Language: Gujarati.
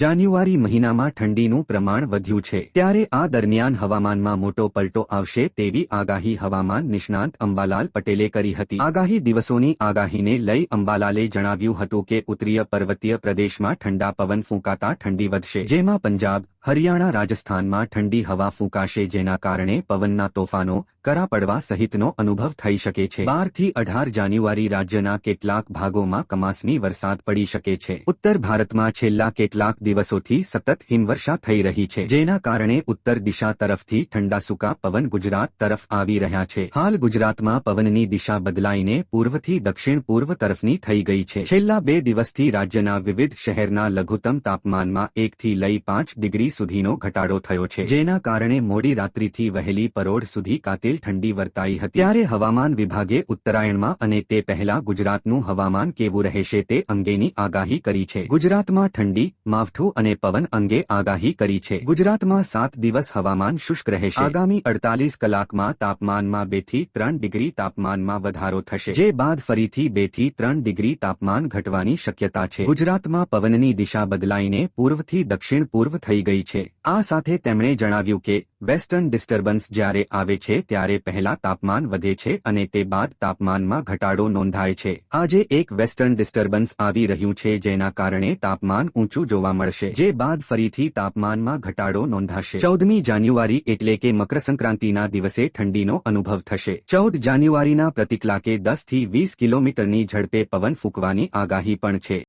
જાન્યુઆરી મહિનામાં ઠંડીનું પ્રમાણ વધ્યું છે. ત્યારે આ દરમિયાન હવામાનમાં મોટો પલટો આવશે તેવી આગાહી હવામાન નિષ્ણાંત અંબાલાલ પટેલે કરી હતી. આગાહી દિવસોની આગાહીને લઈ અંબાલાલે જણાવ્યું હતું કે ઉત્તરીય પર્વતીય પ્રદેશમાં ઠંડા પવન ફૂંકાતા ઠંડી વધશે. જેમાં પંજાબ હરિયાણા રાજસ્થાનમાં ઠંડી હવા ફૂંકાશે જેના કારણે પવનના તોફાનો, કરા પડવા સહિતનો અનુભવ થઈ શકે છે. બારથી અઢાર જાન્યુઆરી રાજ્યના કેટલાક ભાગોમાં કમાસની વરસાદ પડી શકે છે. ઉત્તર ભારતમાં છેલ્લા કેટલાક દિવસોથી સતત હિમવર્ષા થઈ રહી છે, જેના કારણે ઉત્તર દિશા તરફથી ઠંડા સૂકા પવન ગુજરાત તરફ આવી રહ્યા છે. હાલ ગુજરાતમાં પવનની દિશા બદલાઈને પૂર્વથી દક્ષિણ પૂર્વ તરફની થઈ ગઈ છે. છેલ્લા બે દિવસથી રાજ્યના વિવિધ શહેરના લઘુત્તમ તાપમાનમાં એકથી લઈ પાંચ ડિગ્રી સુધીનો ઘટાડો થયો છે. જેના કારણે મોડી રાત્રિથી વહેલી પરોઢ સુધી કાતિલ ઠંડી વર્તાઈ હતી. ત્યારે હવામાન વિભાગે ઉત્તરાયણમાં અને તે પહેલા ગુજરાતનું હવામાન કેવું રહેશે તે અંગેની આગાહી કરી છે. ગુજરાતમાં ઠંડી, માવઠું અને પવન અંગે આગાહી કરી છે. ગુજરાતમાં સાત દિવસ હવામાન શુષ્ક રહેશે. આગામી અડતાલીસ કલાકમાં તાપમાનમાં બેથી ત્રણ ડિગ્રી તાપમાનમાં વધારો થશે. જે બાદ ફરીથી બેથી ત્રણ ડિગ્રી તાપમાન ઘટવાની શક્યતા છે. ગુજરાતમાં પવનની દિશા બદલાઈને પૂર્વથી દક્ષિણ પૂર્વ થઈ ગઈ છે. આ સાથે તેમણે જણાવ્યું કે, વેસ્ટર્ન ડિસ્ટર્બન્સ જ્યારે આવે છે ત્યારે પહેલા તાપમાન વધે છે અને તે બાદ તાપમાનમાં ઘટાડો નોંધાય છે. આજે એક વેસ્ટર્ન ડિસ્ટર્બન્સ આવી રહ્યું છે જેના કારણે તાપમાન ઊંચું જોવા મળશે, જે બાદ ફરીથી તાપમાનમાં ઘટાડો નોંધાશે. ચૌદમી જાન્યુઆરી એટલે કે મકર સંક્રાંતિના દિવસે ઠંડીનો અનુભવ થશે. ચૌદ જાન્યુઆરીના પ્રતિકલાકે દસથી વીસ કિલોમીટરની ઝડપે પવન ફૂંકવાની આગાહી પણ છે.